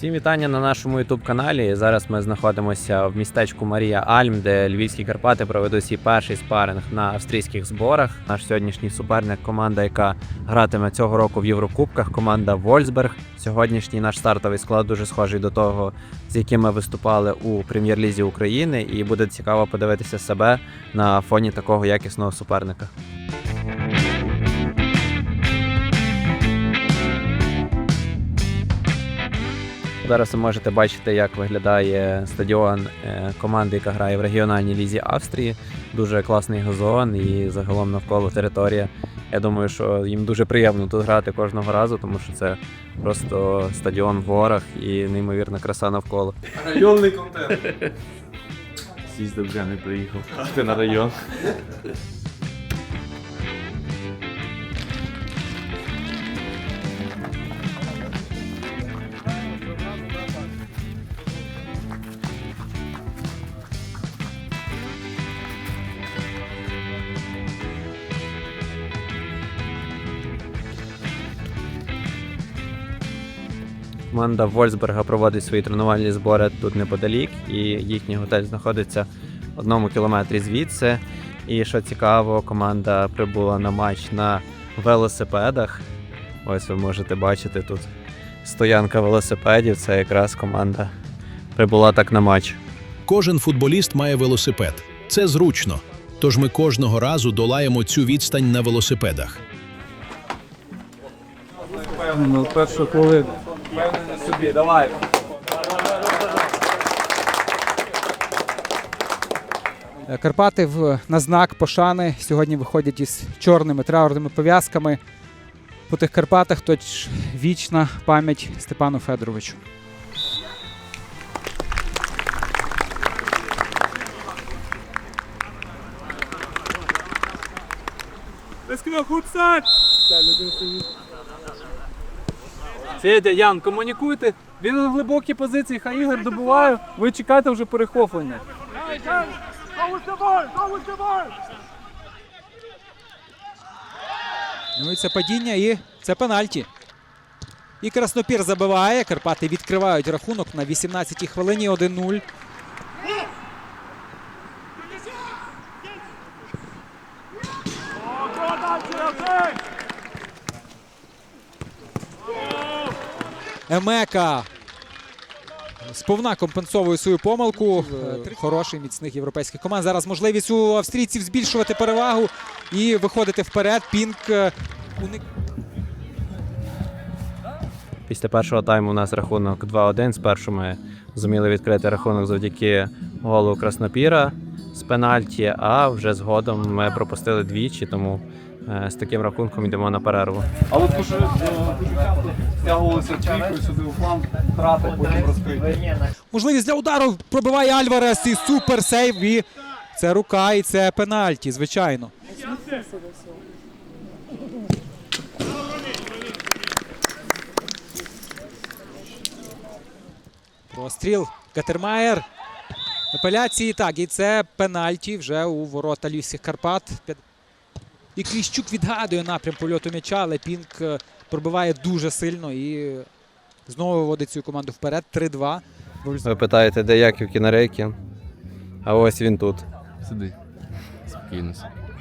Всім вітання на нашому youtube каналі. Зараз ми знаходимося в містечку Марія Альм, де львівські Карпати проведуть свій перший спаринг на австрійських зборах. Наш сьогоднішній суперник, команда, яка гратиме цього року в Єврокубках, команда Вольсберг. Сьогоднішній наш стартовий склад дуже схожий до того, з яким ми виступали у прем'єр-лізі України, і буде цікаво подивитися себе на фоні такого якісного суперника. Зараз ви можете бачити, як виглядає стадіон е, команди, яка грає в регіональній лізі Австрії. Дуже класний газон і загалом навколо територія. Я думаю, що їм дуже приємно тут грати кожного разу, тому що це просто стадіон в горах і неймовірна краса навколо. Районний контент. З'їздив вже не приїхав. Ти на район. Команда Вольсберга проводить свої тренувальні збори тут неподалік, і їхній готель знаходиться в одному кілометрі звідси. І що цікаво, команда прибула на матч на велосипедах. Ось ви можете бачити тут стоянка велосипедів. Це якраз команда прибула так на матч. Кожен футболіст має велосипед. Це зручно. Тож ми кожного разу долаємо цю відстань на велосипедах. Впевнено, першу хвилину. Собі, давай. Е, Карпати в, на знак пошани сьогодні виходять із чорними траурними пов'язками. По тих Карпатах точ вічна пам'ять Степану Федоровичу. Федя, Ян, комунікуйте. Він на глибокій позиції, хай Ігор добуває. Ви чекайте вже перехоплення. Ну і це падіння, і це пенальті. І Краснопір забиває. Карпати відкривають рахунок на 18-й хвилині 1-0. Емека сповна компенсовує свою помилку. Е, Хороший міцних європейських команд. Зараз можливість у австрійців збільшувати перевагу і виходити вперед. Пінк е, уник. Після першого тайму у нас рахунок 2-1. Спершу ми зуміли відкрити рахунок завдяки голу Краснопіра з пенальті, а вже згодом ми пропустили двічі, тому е, з таким рахунком йдемо на перерву. Але дуже часто стягувалися сюди у фланг, втрати, потім розкриті. Можливість для удару пробиває Альварес і супер сейв. І це рука, і це пенальті, звичайно. Простріл. Катермаєр. Апеляції так, і це пенальті вже у ворота Львівських Карпат. І Кліщук відгадує напрям польоту м'яча, але Пінк е, пробиває дуже сильно і знову виводить цю команду вперед. 3-2. Ви питаєте, де Яків Кінарейкін? А ось він тут. Сиди. Спокійно.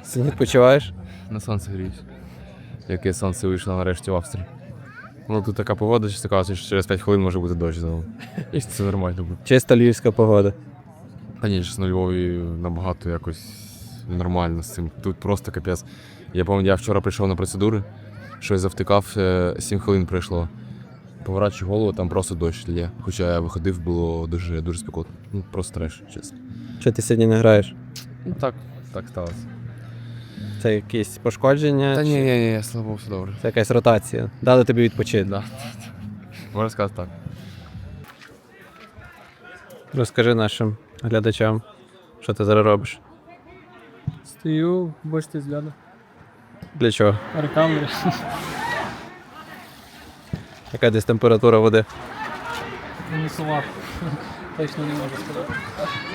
Сьогодні відпочиваєш? На сонце гріюсь. Яке сонце вийшло нарешті в Австрії. Ну тут така погода, що кажуть, що через 5 хвилин може бути дощ знову. І це нормально буде. Чиста львівська погода. Та ні, на Львові набагато якось нормально з цим. Тут просто капець. Я пам'ятаю, я вчора прийшов на процедури, щось завтикав, 7 хвилин пройшло. Поворачую голову, там просто дощ лє. Хоча я виходив, було дуже дуже спекотно. Ну, просто треш, чесно. Що ти сьогодні не граєш? Ну так, так сталося. Це якісь пошкодження? Та чи ні, ні, ні, слава Богу, все добре. Це якась ротація. Дали тобі відпочити. Да. Можна сказати так. Розкажи нашим глядачам, що ти зараз робиш. Стою, бачите, взгляду. Для чого? Рекамери. Яка десь температура води? Мінусова. Точно не можу сказати.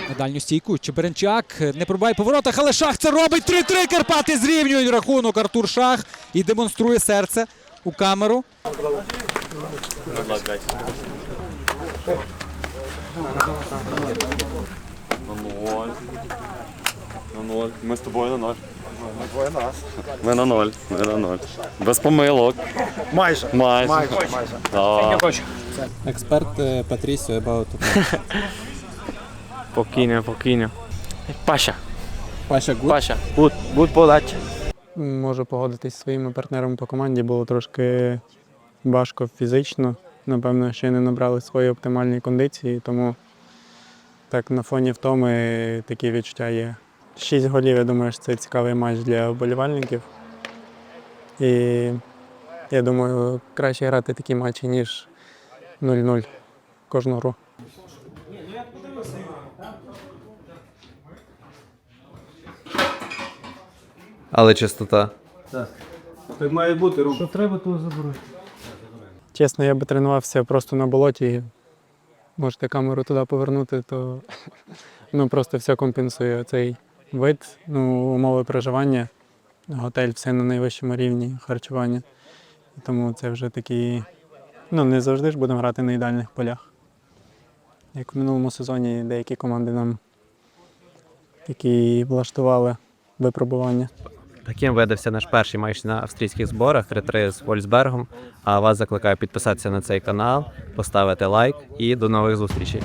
На дальню стійку Чеберенчак не пробиває по воротах, але Шах це робить. 3-3 Карпати зрівнюють рахунок. Артур Шах і демонструє серце у камеру. На ноль. Ми з тобою на ноль. Ми двоє нас. Ми на ноль. Ми на ноль. Без помилок. Майже. Майже. Майже. Майже. Експерт е, Патрісіо about Покійно, покійно. Паша, Паша Гуд. Паша, гуд, гуд подача. Можу погодитись зі своїми партнерами по команді. Було трошки важко фізично. Напевно, ще не набрали свої оптимальні кондиції, тому так на фоні втоми такі відчуття є. Шість голів, я думаю, що це цікавий матч для вболівальників. І я думаю, краще грати такі матчі, ніж 0-0 кожну гру. Але чистота. Так має бути рух. Що треба, то заберуть. Чесно, я би тренувався просто на болоті. Можете камеру туди повернути, то ну, просто все компенсує цей вид, ну, умови проживання, готель, все на найвищому рівні харчування. Тому це вже такі. Ну, не завжди ж будемо грати на ідеальних полях. Як в минулому сезоні деякі команди нам такі влаштували випробування. Таким видався наш перший матч на австрійських зборах 3-3 з Вольсбергом. А вас закликаю підписатися на цей канал, поставити лайк і до нових зустрічей.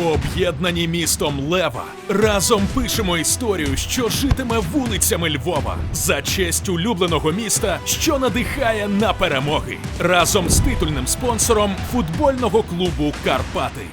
Об'єднані містом Лева. Разом пишемо історію, що житиме вулицями Львова за честь улюбленого міста, що надихає на перемоги. Разом з титульним спонсором футбольного клубу Карпати.